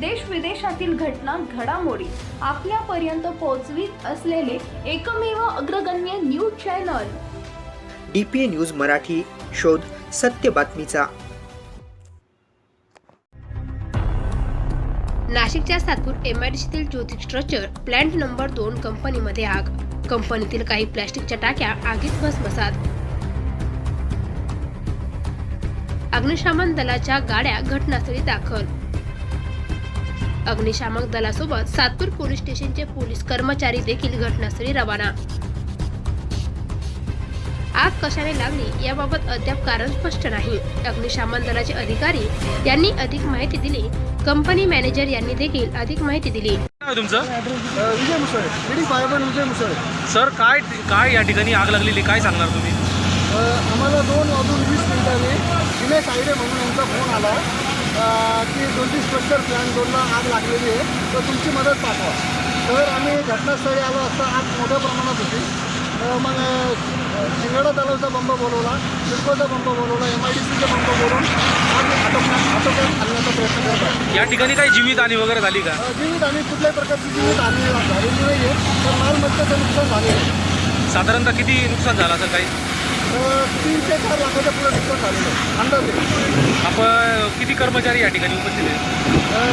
देश विदेशातील घटना घडामोडी आपल्यापर्यंत पोहोचवीत असलेले एकमेव अग्रगण्य news channel. D P A news Marathi शोध सत्य बातमीचा. नाशिकच्या सातपूर एमआयडीसीतील ज्योतिक स्ट्रक्चर प्लॅन्ट नंबर दोन कंपनीमध्ये आग. कंपनीतील काही प्लॅस्टिकच्या टाक्या आगीत भस्मसात. अग्निशमन दलाच्या गाड्या घटनास्थळी दाखल. अग्निशामक दलासोबत सातपूर पोलीस स्टेशनचे पोलीस कर्मचारी देखील घटनास्थळी रवाना. आग कशाने लागली याबाबत अद्याप कारण स्पष्ट नाही. अग्निशमन दलाचे अधिकारी यांनी अधिक माहिती दिली. कंपनी मॅनेजर यांनी देखील अधिक माहिती दिली. तुमचं? विजय मुसळे. विजय मुसळे. सर काय काय या ठिकाणी आग लागलेली? काय सांगणार तुम्ही? आम्हाला दोन वाजून वीस मिनिटांनी दिनेश आयडे म्हणून यांचा फोन आला. की दोनटी स्ट्रक्चर प्लॅन दोनला आग लागलेली आहे. तर तुमची मदत पाठवा. तर आम्ही घटनास्थळी आलो असता आग मोठ्या प्रमाणात होती. मग शिंगाडा तलावचा बंब बोलवला सिडकोचा बंब बोलवला एम आय डी सीचा बंब बोलवून आग आटोक्यात आटोक्यात आणण्याचा प्रयत्न करत आहे. या ठिकाणी काही जीवितहानी वगैरे झाली का? जीवित आणि कुठल्याही प्रकारची जीवित हानी झालेली नाही आहे तर मालमत्तेचं नुकसान झालेलं आहे. साधारणतः किती नुकसान झालं असं काही? तीन ते चार लाखाच्या पुढे नुकसान झालेलं आहे अंदाजे आपण किती कर्मचारी या ठिकाणी उपस्थित आहेत?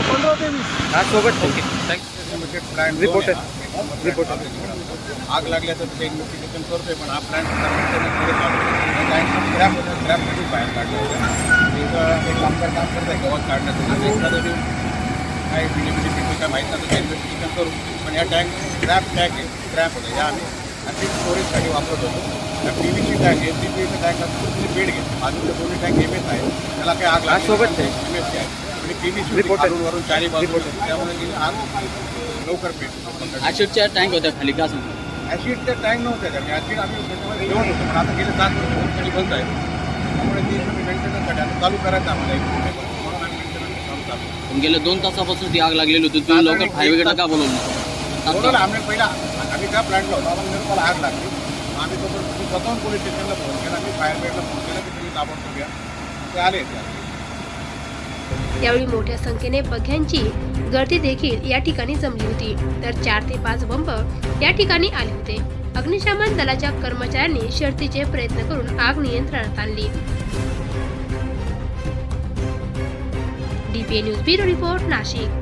पंधरा ते वीस हा सोबत ओके थँक्यू रिपोर्टर रिपोर्टर आग लागल्याचं ते इन्व्हेस्टिगेशन करतोय पण हा प्लॅन ग्रॅपसाठी बाहेर काढलं एक कामगार काम करत आहे गवत काढण्याचं. एखादं देऊन काय बिलिबिली काय माहीत नाही इन्व्हेस्टिगेशन करू. पण या टँक ग्रॅप टँक आहे. ग्रॅप होतं या आम्ही आणखी स्टोरेजसाठी वापरत होतो. त्या पी सी टँक आहे पी व्ही टँक असतो बेड घे बाजूचे दोन्ही टँक एम एस आहे त्याला काही आग लागली सोबत. एम एस आहे. आणि पी व्ही सी वरून चारी बाजू त्यामुळे ती आग लवकर पेट ॲसिडच्या टँक होत्या खाली का सांगतो ॲसिडचे टँक नव्हते त्यामुळे ॲसिड आम्ही त्याच्यामध्ये ठेवत होतो पण आता गेले सात वर्ष होऊन बंद आहे. त्यामुळे ती मेंटेनन्ससाठी आता चालू करायचं आम्हाला. एक म्हणून आम्ही मेंटेनन्स काम चालू पण गेल्या दोन तासापासून ती आग लागलेली होती. तुम्ही लवकर फायर ब्रिगेडला का बोलवलं? बरोबर आम्ही पहिला आम्ही त्या प्लॅनला होतो आम्हाला निर्मला आग लागली. आम्ही तो स्वतःहून पोलीस स्टेशनला फोन केला मी फायर ब्रिगेडला फोन केला की तुम्ही ताबडतोब घ्या ते आले यावेळी मोठ्या संख्येने बघ्यांची गर्दी देखील या ठिकाणी जमली होती. तर चार ते पाच बंब या ठिकाणी आले होते. अग्निशमन दलाच्या कर्मचाऱ्यांनी शर्तीचे प्रयत्न करून आग नियंत्रणात आणली. DPA news bureau report Nashik.